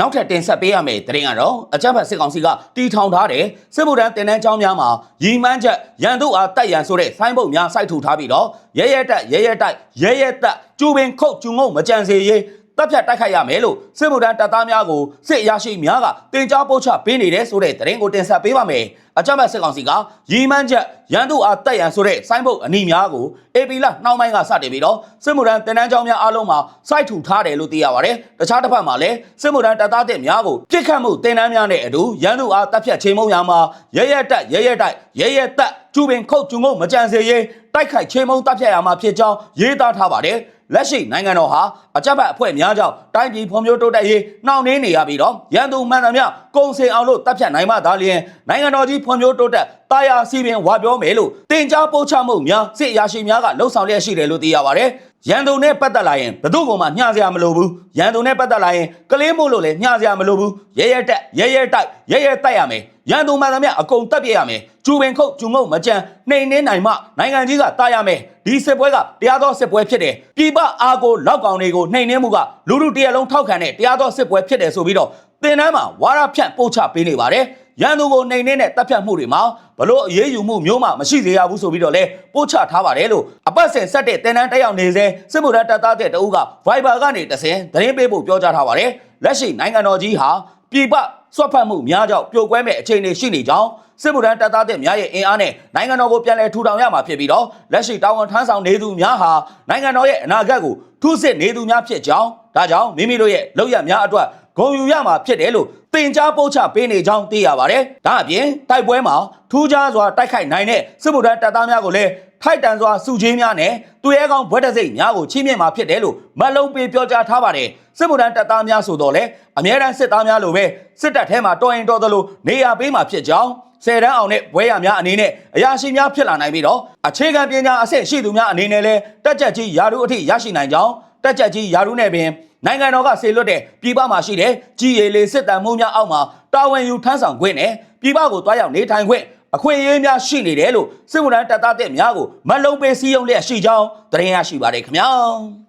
နောက်ထပ်တင်ဆက်ပေးရမယ့်သတင်းကတော့အကြမ်းဖက်စစ်ကောင်စီကတီထောင်ထားတဲ့စစ်မှုထမ်းတင်တန်းကျောင်းများမှာရီမန်းချက်ရန်သူအားတိုက်ရန်ဆိုတဲ့ဆိုင်းဘုတ်များစိုက်ထူထားပြီးတော့ရဲရဲတက်ရဲရဲတိုက်ရဲရဲတက်ကျူပင်ခုတ်ကျူငုံမကြံစေရေးတပ်ဖြတ်တိုက်ခိုက်ရမယ်လို့စစ်မှုထမ်းတပ်သားများကိုစစ်အရာရှိများကတင်ကြားပို့ချပေးနေတဲ့ဆိုတဲ့သတင်းကိုတင်ဆက်ပေးပါမယ်။ အကြမ်းဖက်စစ်ကောင်စီကရီမန်းချက်ရန်သူအားတိုက်ရန်ဆိုတဲ့ဆိုင်းဘုတ်အနီများကိုအေပီလာနှောင်းပိုင်းကစတင်ပြီးတော့စစ်မှုထမ်းတင်တန်းကျောင်းများအားလုံးမှာစိုက်ထူထားတယ်လို့သိရပါတယ်။တခြားတစ်ဖက်မှာလည်းစစ်မှုထမ်းတပ်သားတဲ့များကိုပြစ်ခတ်မှုတင်တန်းများနဲ့အတူရန်သူအားတပ်ဖြတ်ချိန်မုံရမှာရဲရဲတက်ရဲရဲတိုက်ရဲရဲတက်ကျူပင်ခုတ်ကျူငုံမကြံစေရေးတိုက်ခိုက်ချိန်မုံတပ်ဖြတ်ရမှာဖြစ်ကြောင်းရေးသားထားပါတယ်။လက်ရှိနိုင်ငံတော်ဟာအကြမ်းဖက်အဖွဲ့များကြောင့်တိုင်းပြည်ဖွံ့ဖြိုးတိုးတက်ရေးနှောင့်နှေးနေရပြီးတော့ရန်သူမှန်သမျှကုန်စင်အောင်လို့တပ်ဖြတ်နိုင်မှသာလျှင်နိုင်ငံတော်ကြီးဖွံ့ဖြိုးတိုးတက်တာယာစီပင်ဝါပြောမယ်လို့တင် जा ပို့ချမှုများစစ်အရာရှိများကလှုံ့ဆော်လျက်ရှိတယ်လို့သိရပါတယ်။ရန်သူနဲ့ပတ်သက်လာရင်ဘယ်သူ့ကိုမှညှာစရာမလိုဘူး။ရန်သူနဲ့ပတ်သက်လာရင်ကလေးမို့လို့လည်းညှာစရာမလိုဘူး။ရဲရဲတက်ရဲရဲတိုက်ရဲရဲတိုက်ရမယ်။ရန်သူမှန်သမျှအကုန်တပ်ပြရမယ်။ကျူပင်ခုတ်ကျူငုံမကြံနှိမ်နှင်းနိုင်မှနိုင်ငံကြီးကတာရမယ်။ဒီစစ်ပွဲကတရားသောစစ်ပွဲဖြစ်တယ်။ပြည်ပအားကိုလောက်ကောင်တွေကိုနှိမ်နှင်းမှုကလူလူတရက်လုံးထောက်ခံတဲ့တရားသောစစ်ပွဲဖြစ်တယ်ဆိုပြီးတော့တင်တန်းမှာဝါရဖြန့်ပို့ချပေးနေပါတယ်။ ရန်သူကိုနှိမ်နှင်းတဲ့တပ်ဖြတ်မှုတွေမှာဘလို့အရေးယူမှုမျိုးမှမရှိစေရဘူးဆိုပြီးတော့လဲပို့ချထားပါတယ်လို့အပတ်စဉ်ဆက်တဲ့တင်တန်းတက်ရောက်နေစေစစ်မှုထမ်းတပ်သားတဲ့တအုပ်က Viber ကနေတဆင်သတင်းပေးဖို့ပြောကြားထားပါတယ်။လက်ရှိနိုင်ငံတော်ကြီးဟာပြည်ပဆွတ်ဖက်မှုများကြောင့်ပြိုကွဲမဲ့အခြေအနေရှိနေကြောင်းစစ်မှုထမ်းတပ်သားတဲ့များရဲ့အင်အားနဲ့နိုင်ငံတော်ကိုပြန်လည်ထူထောင်ရမှာဖြစ်ပြီးတော့လက်ရှိတာဝန်ထမ်းဆောင်နေသူများဟာနိုင်ငံတော်ရဲ့အနာဂတ်ကိုထုစစ်နေသူများဖြစ်ကြောင်းဒါကြောင့်မိမိတို့ရဲ့လောက်ရများအတွက် ဂုံယူရမှာဖြစ်တယ်လို့တင် जा ပို့ချပေးနေကြောင်းသိရပါတယ်။ဒါအပြင်တိုက်ပွဲမှာထူးခြားစွာတိုက်ခိုက်နိုင်တဲ့စစ်မှုထမ်းတပ်သားများကိုလည်းထိုက်တန်စွာစုချင်းများနဲ့သူရဲကောင်းဘွဲ့တစိမ့်များကိုချင်းမြင့်မှာဖြစ်တယ်လို့မလုံးပေးပြောကြားထားပါတယ်။စစ်မှုထမ်းတပ်သားများဆိုတော့လေအမြဲတမ်းစစ်သားများလိုပဲစစ်တပ်ထဲမှာတော်ရင်တော်သလိုနေရာပေးမှာဖြစ်ကြောင်းဆယ်တန်းအောင်နဲ့ဘွဲရများအနေနဲ့အရာရှိများဖြစ်လာနိုင်ပြီးတော့အခြေခံပညာအဆင့်ရှိသူများအနေနဲ့လည်းတက်ကြက်ကြီးယာရုအထိရရှိနိုင်ကြောင်းတက်ကြက်ကြီးယာရုနဲ့ပင် နိုင်ငံတော်ကဆေလွတ်တဲ့ပြည်ပမှာရှိတဲ့ကြီးရည်လေးစစ်တမ်းမှုများအောက်မှာတာဝန်ယူထမ်းဆောင်ခွင့်နဲ့ပြည်ပကိုတွားရောက်နေထိုင်ခွင့်အခွင့်အရေးများရှိနေတယ်လို့စစ်မှုထမ်းတပ်သားတဲ့များကိုမတ်လုံးပေးစည်းရုံးလျက်ရှိကြောင်းသတင်းရရှိပါတယ်ခင်ဗျာ